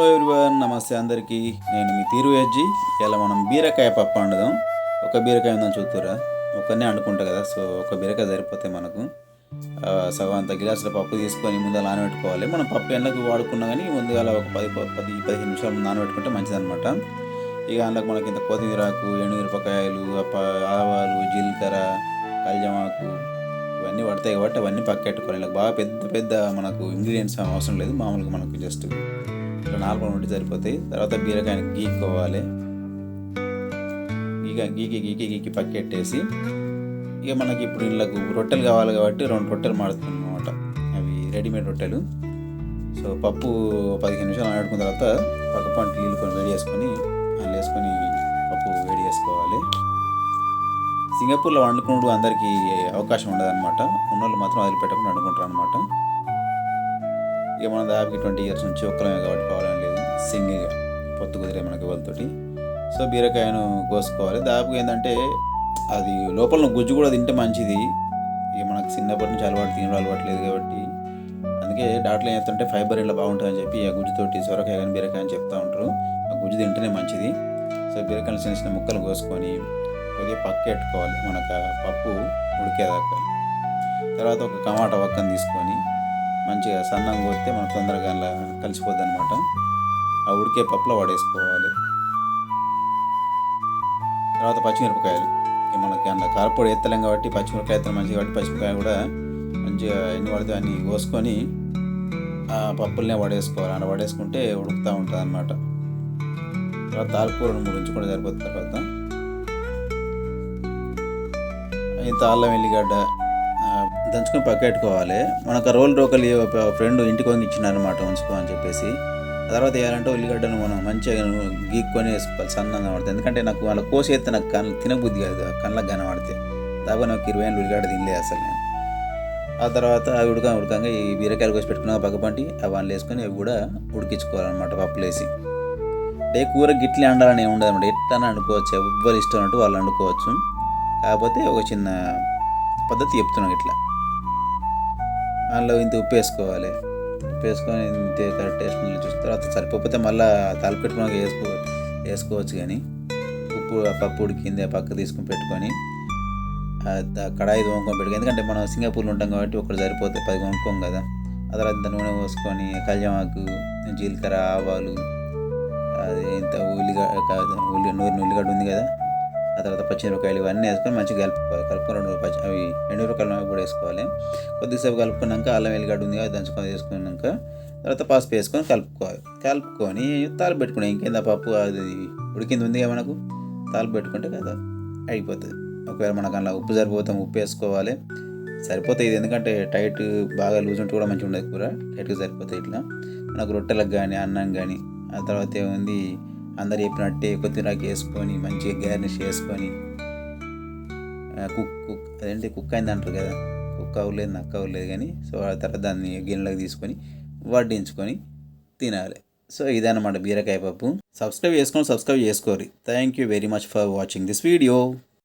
Hello everyone నమస్తే అందరికీ. నేను మీ తీరు వెజ్జి ఇలా మనం బీరకాయ పప్పు వండుదాం. ఒక బీరకాయ ఉందని చూస్తురా ఒకనే వండుకుంటా కదా సో ఒక బీరకాయ సరిపోతాయి మనకు. సగం అంత గిలాసుల పప్పు తీసుకొని ముందు నానబెట్టుకోవాలి. మనం పప్పు ఎండకు వాడుకున్నా కానీ ముందుగా ఒక పది పది పదిహేను నిమిషాలు నానబెట్టుకుంటే మంచిదన్నమాట. ఇక అందులో మనకి ఇంత కొత్తిమీరాకు ఎండుమిరపకాయలు ఆవాలు జీలకర్ర కల్జమాకు ఇవన్నీ పడతాయి కాబట్టి అవన్నీ పక్కెట్టుకోవాలి ఇలా బాగా పెద్ద పెద్ద మనకు ఇంగ్రీడియంట్స్ అవసరం లేదు. మామూలుగా మనకు జస్ట్ ఇట్లా నాలుగు ఉంటే సరిపోతాయి. తర్వాత బీరకాయని గీక్కోవాలి. గీక గీకి గీకి గీకి పక్కెట్టేసి ఇక మనకి ఇప్పుడు ఇళ్ళకు రొట్టెలు కావాలి కాబట్టి రెండు రొట్టెలు మాడుతున్నాం అనమాట అవి రెడీమేడ్ రొట్టెలు. సో పప్పు పదిహేను నిమిషాలు ఆడుకున్న తర్వాత పక్క పంట నీళ్ళు కొన్ని వేడి చేసుకొని అందులో వేసుకొని పప్పు వేడి చేసుకోవాలి. సింగపూర్లో వండుకున్నప్పుడు అందరికీ అవకాశం ఉండదన్నమాట. ఉన్నోళ్ళు మాత్రం వదిలిపెట్టకుండా వండుకుంటారు అనమాట ఇక మన దానికి ట్వంటీ ఇయర్స్ నుంచి ఒక్కలమే కాబట్టి కావాలని లేదు. సింగిల్గా పొత్తు కుదిరే మనకి వాళ్ళతోటి. సో బీరకాయను కోసుకోవాలి. దాదాపు ఏంటంటే అది లోపల గుజ్జు కూడా తింటే మంచిది. ఇక మనకు చిన్నప్పటి నుంచి అలవాటు తినడం అలవాటు లేదు కాబట్టి. అందుకే డాక్టర్లు ఏం చెప్తుంటే ఫైబర్ ఇలా బాగుంటుందని చెప్పి ఆ గుజ్జుతోటి సొరకాయ కానీ బీరకాయ అని చెప్తా ఉంటారు. ఆ గుజ్జు తింటేనే మంచిది. సో బీరకాయలు చిన్న చిన్న ముక్కలు కోసుకొని కొద్దిగా పక్క పెట్టుకోవాలి. మనకు పప్పు ఉడికేదాకా. తర్వాత ఒక టమాటా పక్కన తీసుకొని మంచిగా సన్నంగా కొడితే మనకు తొందరగా అలా కలిసిపోద్ది అనమాట ఆ ఉడికే పప్పులో వాడేసుకోవాలి. తర్వాత పచ్చిమిరపకాయలు. మనకి అందులో కారపొడి ఎత్తలేం కాబట్టి పచ్చిమిరపకాయ ఎత్తడం మంచిది కాబట్టి పచ్చిమిరపకాయ కూడా మంచిగా ఎన్ని పడితే అన్ని కోసుకొని ఆ పప్పులనే వడేసుకోవాలి. అలా వడేసుకుంటే ఉడుకుతూ ఉంటుంది అనమాట తర్వాత తాలిపూర రెండు మూడు ఉంచుకుంటే సరిపోతుంది తర్వాత. ఇంత అల్లం వెల్లిగడ్డ దంచుకొని పక్కెట్టుకోవాలి మనకు ఆ రోల్ రోకలి ఒక ఫ్రెండ్ ఇంటికి వంగి ఇచ్చినారనమాట ఉంచుకో అని చెప్పేసి. ఆ తర్వాత వేయాలంటే ఉల్లిగడ్డను మనం మంచిగా గీక్కొని వేసుకోవాలి సన్నంగా పడుతుంది ఎందుకంటే నాకు వాళ్ళ కోసి అయితే నాకు కళ్ళు తినబుద్ధి కాదు ఆ కనబడితే. దాకా నాకు ఇరవై ఏళ్ళు ఉల్లిగడ్డ తినలేదు అసలు నేను. ఆ తర్వాత అవి ఉడక ఉడకంగా ఈ బీరకాయలు కోసి పెట్టుకున్న పక్కపంటి అవి వాళ్ళు వేసుకొని అవి కూడా ఉడికించుకోవాలన్నమాట పప్పులు వేసి. అంటే కూర గిట్లే వండాలని ఏమి ఉండదు అనమాట ఎట్లా అనుకోవచ్చు ఎవ్వరు ఇష్టం అన్నట్టు వాళ్ళు వండుకోవచ్చు. కాకపోతే ఒక చిన్న పద్ధతి చెప్తున్నాం ఇట్లా. అందులో ఇంత ఉప్పు వేసుకోవాలి. ఉప్పు వేసుకొని ఇంత కరెక్ట్ టేస్ట్ చూసిన తర్వాత సరిపోతే మళ్ళీ తలుపు పెట్టుకున్నాక వేసుకో వేసుకోవచ్చు కానీ. ఉప్పు ఆ పప్పు ఉడికింది పక్క తీసుకొని పెట్టుకొని కడాయి తోముకొని పెట్టుకో ఎందుకంటే మనం సింగపూర్లో ఉంటాం కాబట్టి ఒకటి సరిపోతే పది కొనుక్కోం కదా. ఆ తర్వాత ఇంత నూనె పోసుకొని కళ్యామాకు జీలకర్ర ఆవాలు అది ఇంత ఉల్లిగడ్డ ఉల్లి నూనె ఉల్లిగడ్డ ఉంది కదా. ఆ తర్వాత పచ్చిమిరపకాయలు ఇవన్నీ వేసుకొని మంచిగా కలుపుకోవాలి కలుపుకొని రెండు పచ్చి అవి రెండు అవి కూడా వేసుకోవాలి. కొద్దిసేపు కలుపుకున్నాక అల్లం వెల్లిగడ్డ ఉంది అది దంచుకొని వేసుకున్నాక తర్వాత పసుపు వేసుకొని కలుపుకోవాలి. కలుపుకొని తాలు పెట్టుకుని ఇంకేందా పప్పు? అది ఉడికింది ఉంది కదా మనకు? తాలు పెట్టుకుంటే కదా అయిపోతుంది. ఒకవేళ మనకు అలా ఉప్పు సరిపోతాం ఉప్పు వేసుకోవాలి. సరిపోతాయి ఇది ఎందుకంటే టైట్ బాగా లూజ్ ఉంటే కూడా మంచిగా ఉండదు కూర. టైట్గా సరిపోతాయి ఇట్లా. మనకు రొట్టెలకు కానీ అన్నం కానీ ఆ తర్వాత ఏముంది? అందరు చెప్పినట్టే కొత్తిమీరాకు వేసుకొని మంచిగా గార్నిష్ చేసుకొని కుక్ కుక్ అదేంటి కుక్ అయింది అంటారు కదా కుక్ అవ్వలేదు నక్క అవ్వలేదు కానీ సో ఆ తర్వాత దాన్ని గిన్నెలోకి తీసుకొని వడ్డించుకొని తినాలి. సో ఇదన్నమాట బీరకాయ పప్పు. సబ్స్క్రైబ్ చేసుకొని సబ్స్క్రైబ్ చేసుకోరు thank you very much for watching this video